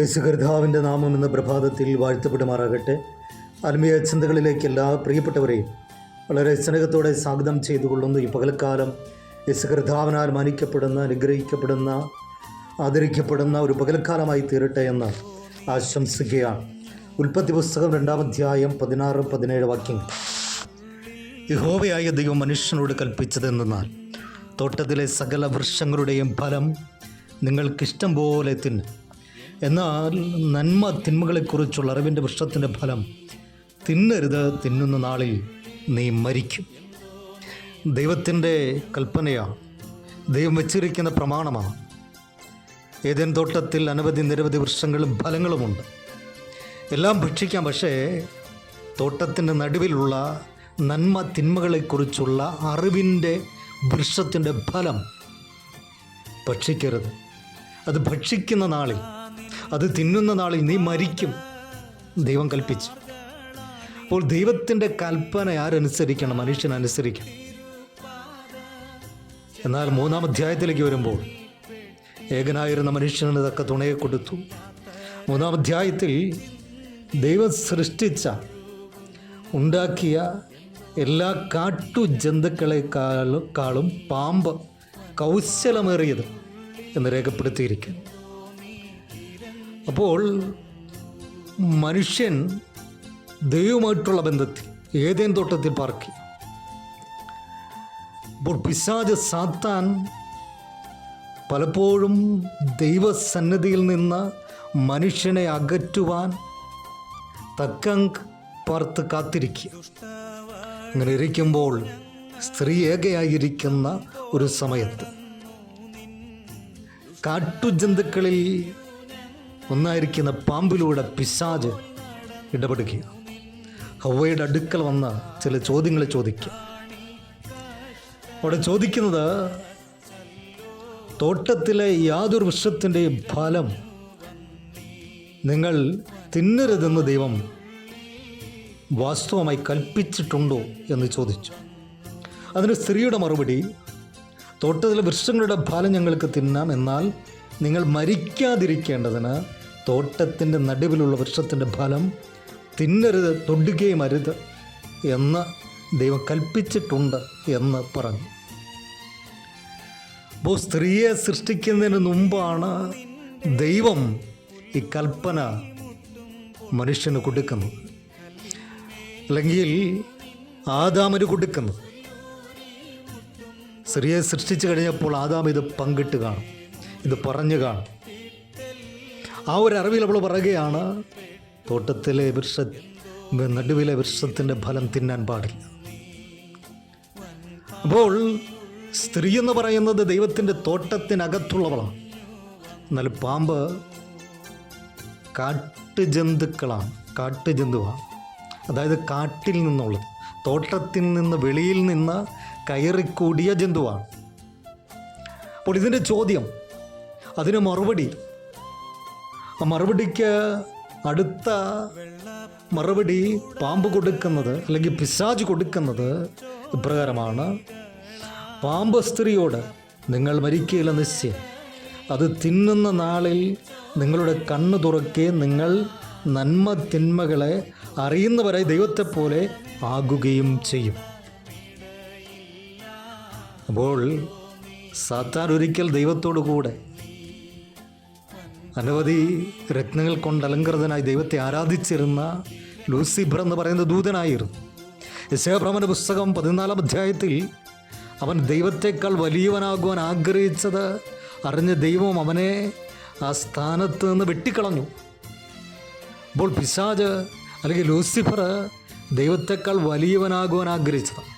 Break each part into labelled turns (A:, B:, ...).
A: യേശുകർത്താവിന്റെ നാമം എന്ന പ്രഭാതത്തിൽ വാഴ്ത്തപ്പെടുമാറാകട്ടെ. ആത്മീയ ചിന്തകളിലേക്ക് എല്ലാ പ്രിയപ്പെട്ടവരെയും വളരെ സ്നേഹത്തോടെ സ്വാഗതം ചെയ്തുകൊള്ളുന്നു. ഈ പകൽക്കാലം യേശുകർത്താവിനാൽ മാനിക്കപ്പെടുന്ന അനുഗ്രഹിക്കപ്പെടുന്ന ആദരിക്കപ്പെടുന്ന ഒരു പകൽക്കാലമായി തീരട്ടെ എന്ന് ആശംസിക്കുകയാണ്. ഉൽപ്പത്തി പുസ്തകം രണ്ടാം അധ്യായം പതിനാറ് പതിനേഴ് വാക്യങ്ങൾ. യഹോവയായ ദൈവം മനുഷ്യനോട് കൽപ്പിച്ചതെന്നാൽ തോട്ടത്തിലെ സകല വൃക്ഷങ്ങളുടെയും ഫലം നിങ്ങൾക്കിഷ്ടം പോലെ തിന്ന്. എന്നാൽ നന്മ തിന്മകളെക്കുറിച്ചുള്ള അറിവിന്റെ വൃക്ഷത്തിന്റെ ഫലം തിന്നരുത് തിന്നുന്ന നാളിൽ നീ മരിക്കും. ദൈവത്തിന്റെ കൽപ്പനയാണ് ദൈവം വെച്ചിരിക്കുന്ന പ്രമാണമാണ് ഏതേൻ തോട്ടത്തിൽ അനവധി നിരവധി വൃക്ഷങ്ങളും ഫലങ്ങളുമുണ്ട്. എല്ലാം ഭക്ഷിക്കാം പക്ഷേ തോട്ടത്തിന്റെ നടുവിലുള്ള നന്മ തിന്മകളെക്കുറിച്ചുള്ള അറിവിന്റെ വൃക്ഷത്തിന്റെ ഫലം ഭക്ഷിക്കരുത്. അത് ഭക്ഷിക്കുന്ന നാളിൽ അത് തിന്നുന്ന നാളിൽ നീ മരിക്കും. ദൈവം കൽപ്പിച്ചു. അപ്പോൾ ദൈവത്തിന്റെ കൽപ്പന ആരനുസരിക്കണം? മനുഷ്യൻ അനുസരിക്കണം. എന്നാൽ മൂന്നാം അധ്യായത്തിലേക്ക് വരുമ്പോൾ ഏകനായിരുന്ന മനുഷ്യന് തക്ക തുണയെ കൊടുത്തു. മൂന്നാം അധ്യായത്തിൽ ദൈവം സൃഷ്ടിച്ച ഉണ്ടാക്കിയ എല്ലാ കാട്ടു ജന്തുക്കളെക്കാളും കാളും പാമ്പ് കൗശലമേറിയത് എന്ന് രേഖപ്പെടുത്തിയിരിക്കുന്നു. അപ്പോൾ മനുഷ്യൻ ദൈവമായിട്ടുള്ള ബന്ധത്തിൽ ഏതേൻ തോട്ടത്തിൽ പാർക്കി. അപ്പോൾ പിശാജ് സാത്താൻ പലപ്പോഴും ദൈവസന്നദ്ധിയിൽ നിന്ന് മനുഷ്യനെ അകറ്റുവാൻ തക്കം പാർത്ത് കാത്തിരിക്കുക. അങ്ങനെ ഇരിക്കുമ്പോൾ സ്ത്രീ ഏകയായിരിക്കുന്ന ഒരു സമയത്ത് കാട്ടുജന്തുക്കളിൽ ഒന്നായിരിക്കുന്ന പാമ്പിലൂടെ പിശാജ് ഇടപെടുക ഹവയുടെ അടുക്കൽ വന്ന ചില ചോദ്യങ്ങൾ ചോദിക്കുക അവിടെ ചോദിക്കുന്നത് തോട്ടത്തിലെ യാതൊരു വൃക്ഷത്തിന്റെയും ഫലം നിങ്ങൾ തിന്നരുതെന്ന് ദൈവം വാസ്തവമായി കൽപ്പിച്ചിട്ടുണ്ടോ? എന്ന് ചോദിച്ചു. അതിന് സ്ത്രീയുടെ മറുപടി തോട്ടത്തിലെ വൃക്ഷങ്ങളുടെ ഫലം ഞങ്ങൾക്ക് തിന്നാം എന്നാൽ നിങ്ങൾ മരിക്കാതിരിക്കേണ്ടതിന് തോട്ടത്തിന്റെ നടുവിലുള്ള വൃക്ഷത്തിന്റെ ഫലം തിന്നരുത് തൊടുകയും അരുത് എന്ന് ദൈവം കൽപ്പിച്ചിട്ടുണ്ട് എന്ന് പറഞ്ഞു. അപ്പോൾ സ്ത്രീയെ സൃഷ്ടിക്കുന്നതിന് മുമ്പാണ് ദൈവം ഈ കൽപ്പന മനുഷ്യന് കൊടുക്കുന്നത്. അല്ലെങ്കിൽ ആദാമിന് കൊടുക്കുന്നത്. സ്ത്രീയെ സൃഷ്ടിച്ചു കഴിഞ്ഞപ്പോൾ ആദാം ഇത് പങ്കിട്ട് കാണും. ഇത് പറഞ്ഞു കാണും. ആ ഒരു അറിവിൽ അവൾ പറയുകയാണ് തോട്ടത്തിലെ വൃക്ഷ നടുവിലെ വൃക്ഷത്തിന്റെ ഫലം തിന്നാൻ പാടില്ല. അപ്പോൾ സ്ത്രീ എന്ന് പറയുന്നത് ദൈവത്തിന്റെ തോട്ടത്തിനകത്തുള്ളവളാണ്. എന്നാൽ പാമ്പ് കാട്ടുജന്തുക്കളാണ് കാട്ടുജന്തുവാണ്. അതായത് കാട്ടിൽ നിന്നുള്ളത് തോട്ടത്തിൽ നിന്ന് വെളിയിൽ നിന്ന് കയറിക്കൂടിയ ജന്തുവാണ്. അപ്പോൾ ഇതിന്റെ ചോദ്യം അതിന് മറുപടി. ആ മറുപടിക്ക് അടുത്ത മറുപടി പാമ്പ് കൊടുക്കുന്നത് അല്ലെങ്കിൽ പിശാജ് കൊടുക്കുന്നത് ഇപ്രകാരമാണ്. പാമ്പ് സ്ത്രീയോട് നിങ്ങൾ മരിക്കുകയില്ല നിശ്ചയം. അത് തിന്നുന്ന നാളിൽ നിങ്ങളുടെ കണ്ണ് തുറക്കെ നിങ്ങൾ നന്മ തിന്മകളെ അറിയുന്നവരായി ദൈവത്തെപ്പോലെ ആകുകയും ചെയ്യും. അപ്പോൾ സാത്താൻ ഒരിക്കൽ ദൈവത്തോടു കൂടെ അനവധി രത്നങ്ങൾ കൊണ്ട് അലങ്കൃതനായി ദൈവത്തെ ആരാധിച്ചിരുന്ന ലൂസിഫർ എന്ന് പറയുന്ന ദൂതനായിരുന്നു യശയപ്രമന പുസ്തകം പതിനാലാം അധ്യായത്തിൽ അവൻ ദൈവത്തെക്കാൾ വലിയവനാകുവാൻ ആഗ്രഹിച്ചത് അറിഞ്ഞ ദൈവം അവനെ ആ സ്ഥാനത്ത് നിന്ന് വെട്ടിക്കളഞ്ഞു. അപ്പോൾ പിശാജ് അല്ലെങ്കിൽ ലൂസിഫർ ദൈവത്തെക്കാൾ വലിയവനാകുവാൻ ആഗ്രഹിച്ചതാണ്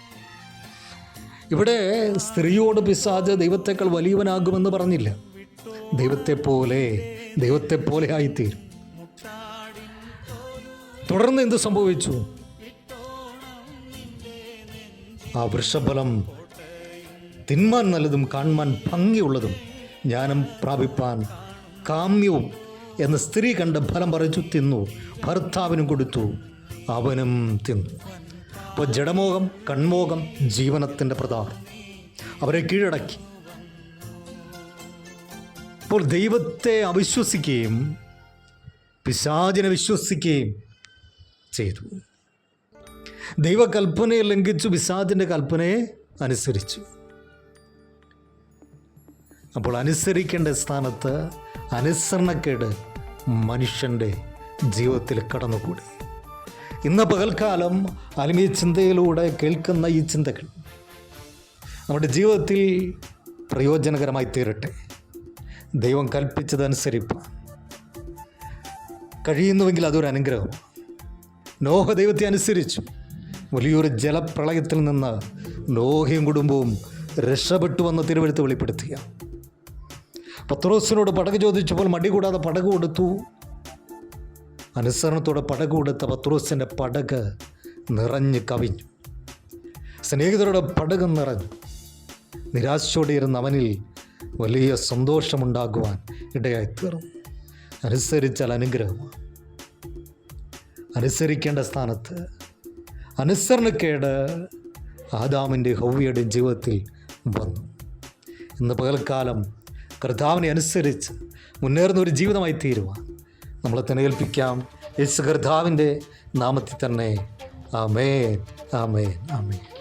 A: ഇവിടെ സ്ത്രീയോട് പിശാജ് ദൈവത്തെക്കാൾ വലിയവനാകുമെന്ന് പറഞ്ഞില്ല. ദൈവത്തെ പോലെ ദൈവത്തെ പോലെ ആയിത്തീരും. തുടർന്ന് എന്ത് സംഭവിച്ചു? ആ വൃഷഫലം തിന്മാൻ നല്ലതും കാണുവാൻ ഭംഗിയുള്ളതും ജ്ഞാനം പ്രാപിപ്പാൻ കാമ്യവും എന്ന സ്ത്രീ കണ്ട ഫലം പറിച്ചു തിന്നു. ഭർത്താവിനും കൊടുത്തു. അവനും തിന്നു. അപ്പോൾ ജഡമോഹം കൺമോഹം ജീവനത്തിന്റെ പ്രതാപം അവരെ കീഴടക്കി. അപ്പോൾ ദൈവത്തെ അവിശ്വസിക്കുകയും പിശാചിനെ വിശ്വസിക്കുകയും ചെയ്തു. ദൈവകൽപ്പനയെ ലംഘിച്ചു പിശാചിന്റെ കൽപ്പനയെ അനുസരിച്ചു. അപ്പോൾ അനുസരിക്കേണ്ട സ്ഥാനത്ത് അനുസരണക്കേട് മനുഷ്യന്റെ ജീവിതത്തിൽ കടന്നുകൂടി. ഇന്ന് പകൽക്കാലം ആത്മീയ ചിന്തയിലൂടെ കേൾക്കുന്ന ഈ ചിന്തകൾ നമ്മുടെ ജീവിതത്തിൽ പ്രയോജനകരമായി തീരട്ടെ. ദൈവം കൽപ്പിച്ചതനുസരിപ്പാൻ കഴിയുന്നുവെങ്കിൽ അതൊരു അനുഗ്രഹം. നോഹ ദൈവത്തെ അനുസരിച്ചു. വലിയൊരു ജലപ്രളയത്തിൽ നിന്ന് നോഹയും കുടുംബവും രക്ഷപ്പെട്ടു വന്ന തിരുവഴുത്ത് വെളിപ്പെടുത്തുക പത്രോസിനോട് പടക് ചോദിച്ചപ്പോൾ മടി കൂടാതെ പടക് കൊടുത്തു. അനുസരണത്തോടെ പടക് കൊടുത്ത പത്രോസിന്റെ പടക് നിറഞ്ഞ് കവിഞ്ഞു. സ്നേഹിതരുടെ പടക് നിറഞ്ഞു. നിരാശയോടെ ഇരുന്ന അവനിൽ വലിയ സന്തോഷമുണ്ടാകുവാൻ ഇടയായി തീർന്നു അനുസരിച്ചാൽ അനുഗ്രഹമാണ് അനുസരിക്കേണ്ട സ്ഥാനത്ത്. അനുസരണക്കേട് ആദാമിന്റെ ഹൗവിയുടെ ജീവിതത്തിൽ വന്നു. ഇന്ന് പകൽക്കാലം കർത്താവിനെ അനുസരിച്ച് മുന്നേറുന്ന ഒരു ജീവിതമായി തീരുവാൻ നമ്മളെ തന്നെ ഏൽപ്പിക്കാം യേശു കർത്താവിന്റെ നാമത്തിൽ തന്നെ. ആമേൻ ആമേൻ ആമേൻ.